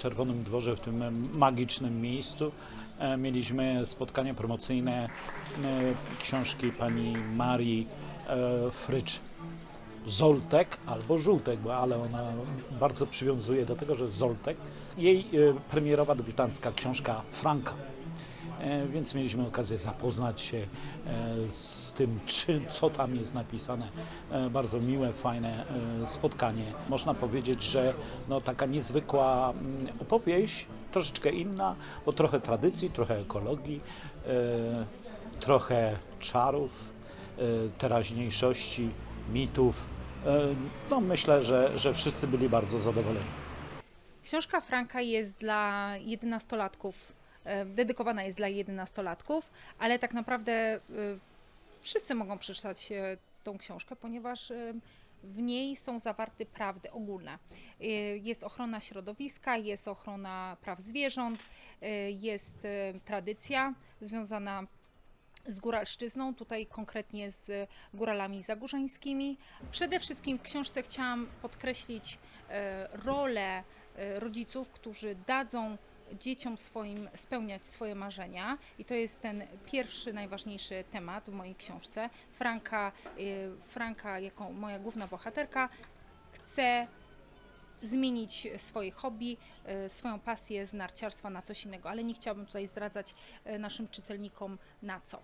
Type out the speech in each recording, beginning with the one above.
Czerwonym Dworze, w tym magicznym miejscu, e, mieliśmy spotkanie promocyjne e, książki pani Marii e, Frycz. Zoltek albo Żółtek, bo ale ona bardzo przywiązuje do tego, że Zoltek. Jej premierowa debiutancka książka Franka. E, Więc mieliśmy okazję zapoznać się e, z tym, czy, co tam jest napisane. E, Bardzo miłe, fajne spotkanie. Można powiedzieć, że no, taka niezwykła mm, opowieść, troszeczkę inna, bo trochę tradycji, trochę ekologii, trochę czarów, teraźniejszości, mitów. No, myślę, że, że wszyscy byli bardzo zadowoleni. Książka Franka jest dla jedenastolatków, dedykowana jest dla jedenastolatków, ale tak naprawdę e, wszyscy mogą przeczytać e, tą książkę, ponieważ e, w niej są zawarte prawdy ogólne. E, Jest ochrona środowiska, jest ochrona praw zwierząt, e, jest e, tradycja związana z góralszczyzną, tutaj konkretnie z góralami zagórzańskimi. Przede wszystkim w książce chciałam podkreślić e, rolę e, rodziców, którzy dadzą dzieciom swoim spełniać swoje marzenia i to jest ten pierwszy, najważniejszy temat w mojej książce. Franka, e, Franka jako moja główna bohaterka, chce zmienić swoje hobby, e, swoją pasję z narciarstwa na coś innego, ale nie chciałabym tutaj zdradzać e, naszym czytelnikom na co.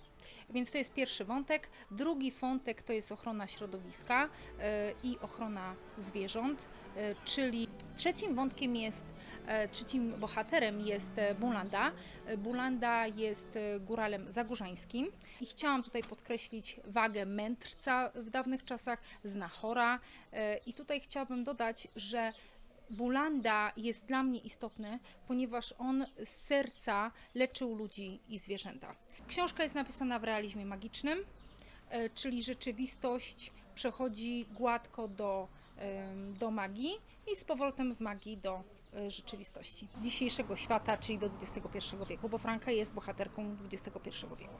Więc to jest pierwszy wątek. Drugi wątek to jest ochrona środowiska e, i ochrona zwierząt, e, czyli trzecim wątkiem jest, e, trzecim bohaterem jest Bulanda. Bulanda jest góralem zagórzańskim i chciałam tutaj podkreślić wagę mędrca w dawnych czasach, znachora i tutaj chciałabym dodać, że Bulanda jest dla mnie istotny, ponieważ on z serca leczył ludzi i zwierzęta. Książka jest napisana w realizmie magicznym, e, czyli rzeczywistość przechodzi gładko do, do magii i z powrotem z magii do e, rzeczywistości dzisiejszego świata, czyli do XXI wieku, bo Franka jest bohaterką XXI wieku.